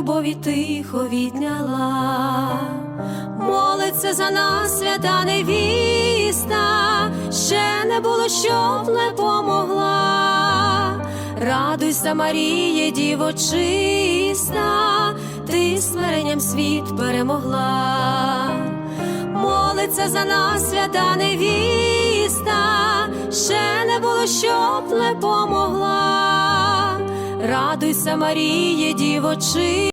любові тихо відняла. Молиться за нас свята невіста, ще не було, щоб не помогла. Радуйся, Маріє, діво чиста, ти смиренням світ перемогла. Молиться за нас свята невіста, ще не було, щоб не помогла. Радуйся, Маріє, діво чиста,